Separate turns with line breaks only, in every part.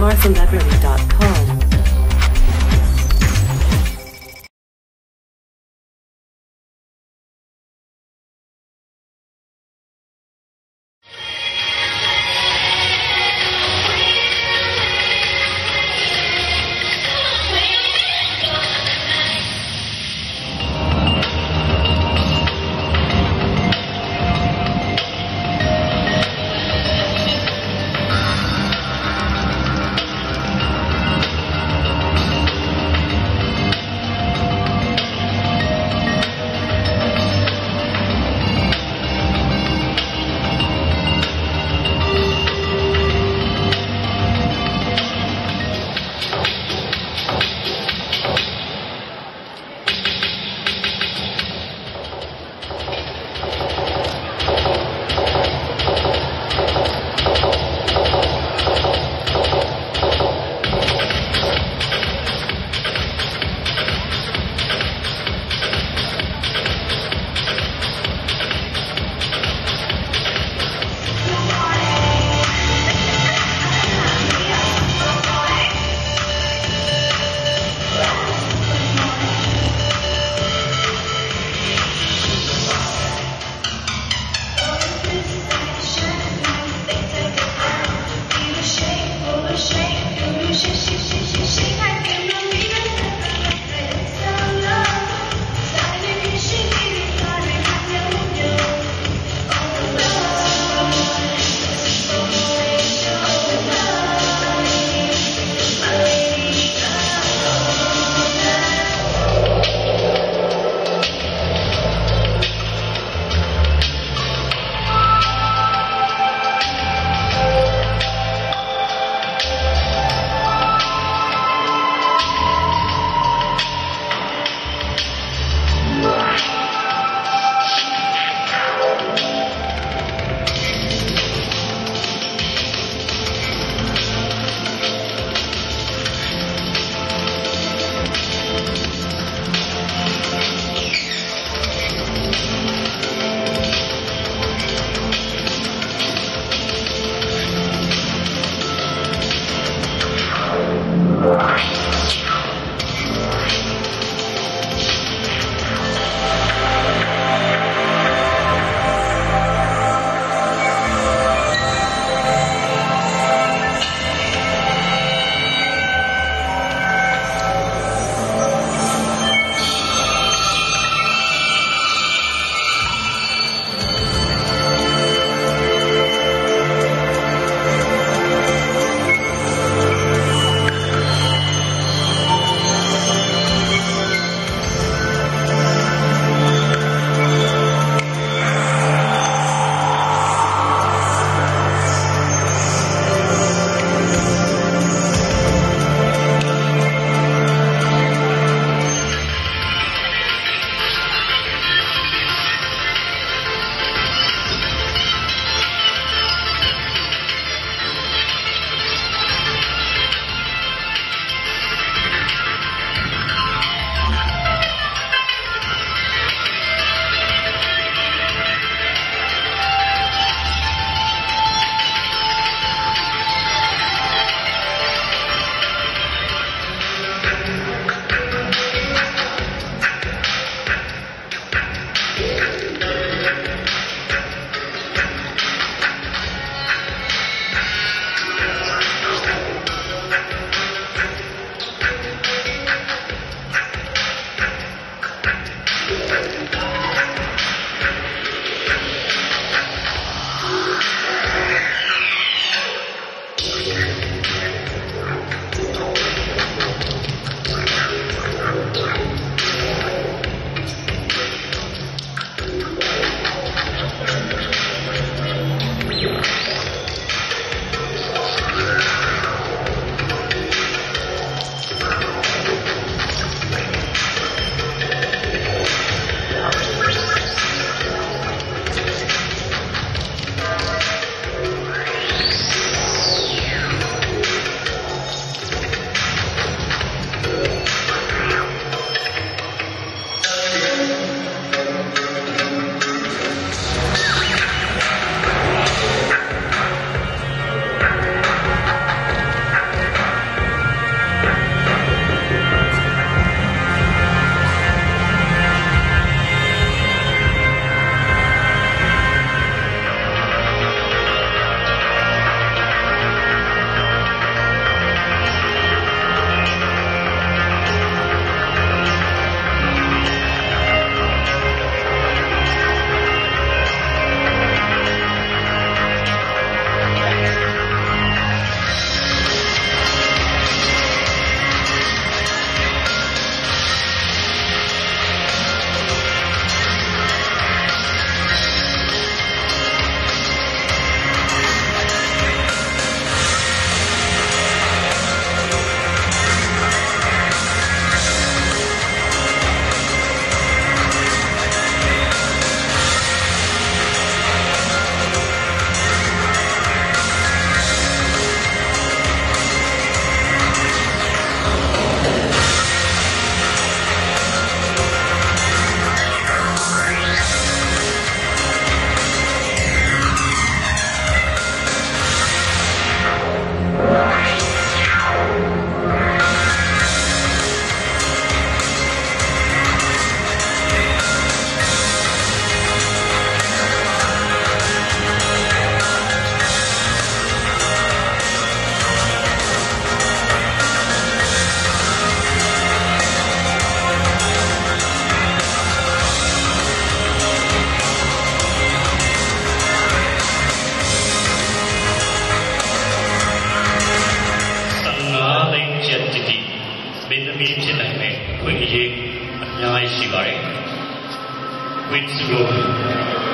marthamevery.com.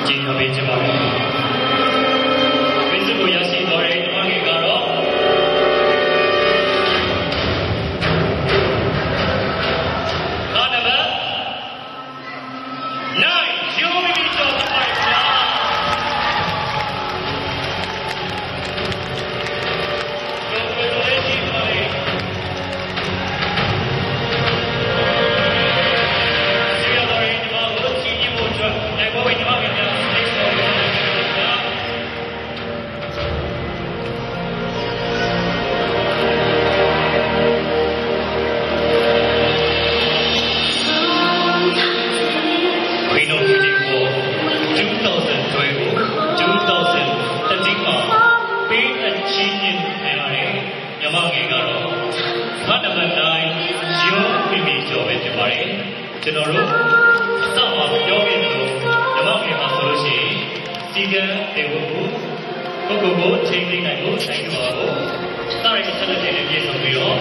जी का बेजवाबी ပဲဖြစ်ပါတယ်ကျွန်တော်တို့အစမှာပြောခဲ့သလိုဓမ္မငယ်မှာဆိုလို့ရှိရင်စီကံတေဝကိုပုဂ္ဂိုလ်ကိုချိန်သိနိုင်ဖို့ဆိုင်တော်ကိုစရိုက်ဆက်လက်တဲ့ပြည့်စုံပြီးတော့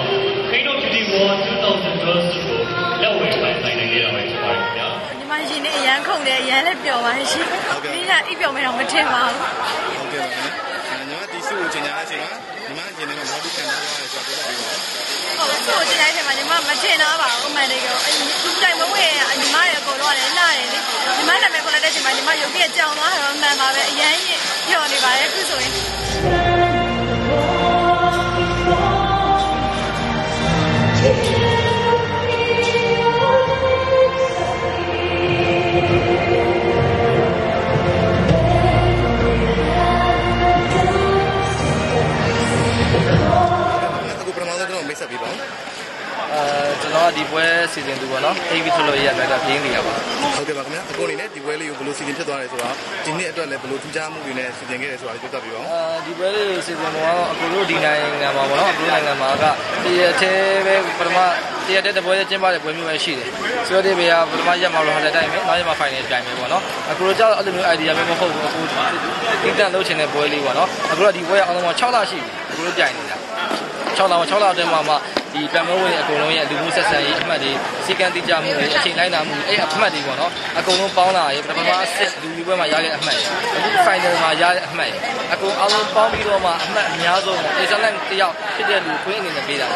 ခိန်းတို့ Beauty World 2012ကိုလက်ဝယ်ပိုင်ဆိုင်နိုင်ခဲ့တာပဲဖြစ်ပါတယ်ခင်ဗျာ
ညီမရှင်နဲ့အရန်ခုန်တယ်အရန်လည်းပျော်ပါရှင်
ဟုတ်ကဲ့
ပြီးတာအိပ်ပျော်မယ်တော့မထင်ပါဘူး
ဟုတ်ကဲ့ပါခင်ဗျာညီမဒီစုကိုချိန်ညာတဲ့အချိန်မှာ ညီမရင်ထဲမှာဘာလို့ခံစားရလဲဆိုတော့ပြောပြပါဦး
ဟုတ်ဆိုတင်လိုက်တယ်မှာညီမမထင်တော့ပါဘူးအမှန်တကယ်အဒီတိုင်းမဝဲညီမရဲ့အကုန်လုံးကလည်းနားတယ်လေညီမနာမည်ခေါ်လိုက်တဲ့အချိန်မှာညီမရုပ်ပြည့်ကြောင်သွားတော့မှန်ပါပဲအရန်ပျော်နေပါတယ်အခုဆိုရင်
တော်ကဒီပွဲစီစဉ်သူပေါ့နော် AV ထုတ်လို့ရတဲ့ကပြင်းနေရပါ
ဟုတ်ကဲ့ပါခင်ဗျာအခုအနေနဲ့ဒီပွဲလေးကိုဘယ်လိုစီစဉ်ဖြစ်သွားလဲဆိုတော့ဒီနေ့အတွက်လည်းဘယ်လိုထူးခြားမှုတွေနဲ့စီစဉ်ခဲ့တယ်ဆိုတာပြောပြပေးပါဦး
အဲဒီပွဲလေးစီစဉ်ပုံကတော့အခုတို့ဒီနိုင်ငံမှာပေါ့နော်အခုနိုင်ငံမှာကတရသေးပဲပထမတရတဲ့တပွဲကျင်းပတဲ့ပွဲမျိုးပဲရှိတယ်ဆိုတော့ဒီဘေးကပထမရက်မှာတော့ဟိုတယ်တိုင်းပဲနောက်ရက်မှာ final ပြိုင်မယ်ပေါ့နော်အခုတို့ကြောက်အဲ့လိုမျိုး idea မျိုးမဟုတ်ဘူးအခုတိတန်လုပ်ချင်တဲ့ပွဲလေးပေါ့နော်အခုတော့ဒီပွဲအောင်လုံး6လရှိပြီအခုတို့ပြိုင်နေတာ6လ6လအတွင်းမှာမှ ဒီပြမဝင်အကုန်လုံးရဲ့လူမှုဆက်ဆံရေးအမှတ်တွေစီကံတိကျမှုတွေအချိန်လိုက်နာမှုအဲ့အမှတ်တွေပေါ့နော်အကုန်လုံးပေါင်းလာရင်ပထမအဆင့်လူကြီးပွဲမှာရခဲ့တဲ့အမှတ်အခု final မှာရတဲ့အမှတ်အကုန်အားလုံးပေါင်းပြီးတော့မှအမှတ်အများဆုံးအေဇလန်တယောက်ဖြစ်တဲ့လူခွင့်အနေနဲ့ပေးတာ